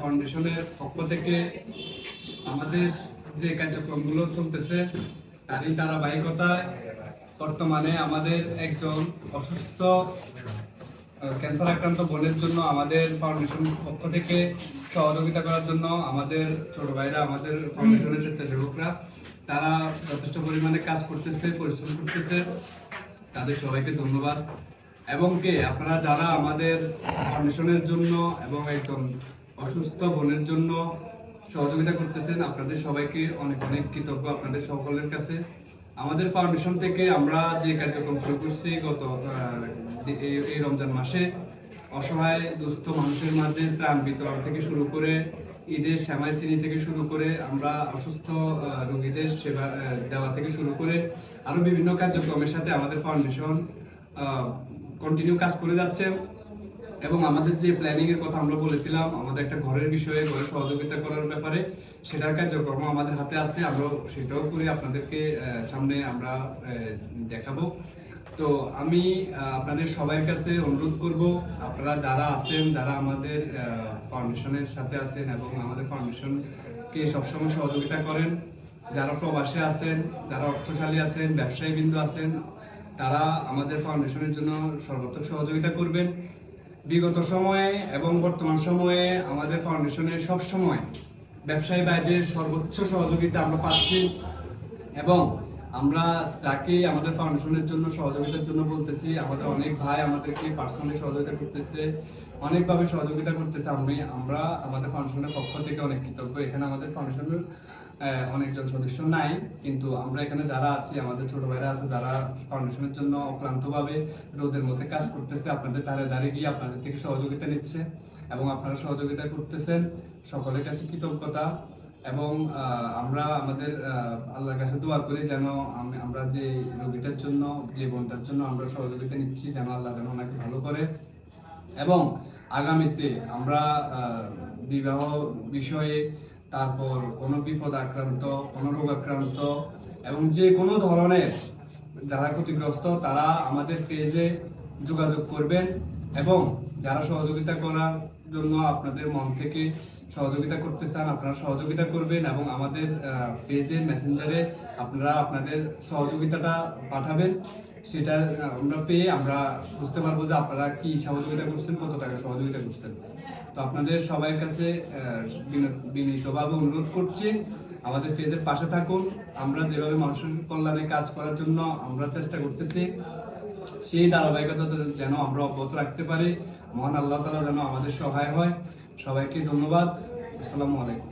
ফাউন্ডেশনের পক্ষ থেকে আমাদের যে কার্যক্রমগুলো চলতেছে, তারই ধারাবাহিকতায় বর্তমানে আমাদের একজন অসুস্থ ক্যান্সার আক্রান্ত বোনের জন্য আমাদের ফাউন্ডেশন পক্ষ থেকে সহযোগিতা করার জন্য আমাদের ছোট ভাইরা আমাদের ফাউন্ডেশনের স্বেচ্ছাসেবকরা, তারা যথেষ্ট পরিমাণে কাজ করতেছে, পরিশ্রম করতেছে। তাদের সবাইকে ধন্যবাদ। এবং কে? আপনারা যারা আমাদের ফাউন্ডেশনের জন্য এবং একদম অসুস্থ বোনের জন্য সহযোগিতা করতেছেন, আপনাদের সবাইকে অনেক অনেক কৃতজ্ঞ আপনাদের সকলের কাছে। আমাদের ফাউন্ডেশন থেকে আমরা যে কার্যক্রম শুরু করছি গত এই- রমজান মাসে, অসহায়, দুস্থ মানুষের মাঝে ত্রাণ বিতরণ থেকে শুরু করে, ঈদের শ্যামাই চিনি থেকে শুরু করে, আমরা অসুস্থ রোগীদের সেবা দেওয়া থেকে শুরু করে, আরও বিভিন্ন কার্যক্রমের সাথে আমাদের ফাউন্ডেশন কন্টিনিউ কাজ করে যাচ্ছে। এবং আমাদের যে প্ল্যানিং এর কথা আমরা বলেছিলাম, আমাদের একটা ঘরের বিষয়ে ঘরে সহযোগিতা করার ব্যাপারে, সেটার কার্যক্রম আমাদের হাতে আছে আমরা সেটাও করে আপনাদেরকে সামনে আমরা দেখাবো। তো আমি আপনাদের সবার কাছে অনুরোধ করব, আপনারা যারা আছেন, যারা আমাদের ফাউন্ডেশনের সাথে আছেন এবং আমাদের ফাউন্ডেশনকে সবসময় সহযোগিতা করেন, যারা প্রবাসে আছেন, যারা অর্থশালী আছেন ব্যবসায়ী বিন্দু আছেন তারা আমাদের ফাউন্ডেশনের জন্য সর্বাত্মক সহযোগিতা করবেন। বিগত সময়ে এবং বর্তমান সময়ে আমাদের ফাউন্ডেশনের সব সময় ব্যবসায়ী বাইদের সর্বোচ্চ সহযোগিতা আমরা পাচ্ছি এবং আমরা যাকে আমাদের ফাউন্ডেশনের জন্য, সহযোগিতার জন্য বলতেছি। আমাদের অনেক ভাই আমাদেরকে পার্সোনালি সহযোগিতা করতেছে, অনেকভাবে সহযোগিতা করতেছে। আমি, আমরা আমাদের ফাউন্ডেশনের পক্ষ থেকে অনেক কৃতজ্ঞ। এখানে আমাদের ফাউন্ডেশনের অনেকজন সদস্য নাই, কিন্তু আমরা এখানে যারা আছি, আমাদের ছোট ভাইরা আছে, যারা ফাউন্ডেশনের জন্য অক্লান্তভাবে রোদের মধ্যে কাজ করতেছে, আপনাদের ধারে ধারে গিয়ে আপনাদের থেকে সহযোগিতা নিচ্ছে এবং আপনারা সহযোগিতা করতেছেন। সকলের কাছে কৃতজ্ঞতা। এবং আমরা আমাদের আল্লাহর কাছে দোয়া করি যেন আমরা যে রোগীটার জন্য, যে বোনটার জন্য আমরা সহযোগিতা নিচ্ছি, যেন আল্লাহ যেন ওনাকে ভালো করে। এবং আগামীতে আমরা বিবাহ বিষয়ে তারপর কোনো বিপদ আক্রান্ত, কোনো রোগ আক্রান্ত এবং যে কোনো ধরনের যারা ক্ষতিগ্রস্ত, তারা আমাদের পেজে যোগাযোগ করবেন। এবং যারা সহযোগিতা করার জন্য আপনাদের মন থেকে সহযোগিতা করতে চান, আপনারা সহযোগিতা করবেন এবং আমাদের পেজের মেসেঞ্জারে আপনারা আপনাদের সহযোগিতাটা পাঠাবেন। সেটা আমরা পেয়ে আমরা বুঝতে পারব যে আপনারা কি সহযোগিতা করছেন, কত টাকা সহযোগিতা করছেন। তো আপনাদের সবার কাছে বিনীতভাবে অনুরোধ করছি, আমাদের পেজের পাশে থাকুন। আমরা যেভাবে মানুষের কল্যাণে কাজ করার জন্য আমরা চেষ্টা করতেছি সেই ধারাবাহিকতা যেন আমরা অব্যাহত রাখতে পারি। মহান আল্লাহ তালা যেন আমাদের সহায় হয়। সবাইকে ধন্যবাদ। আসসালামু আলাইকুম।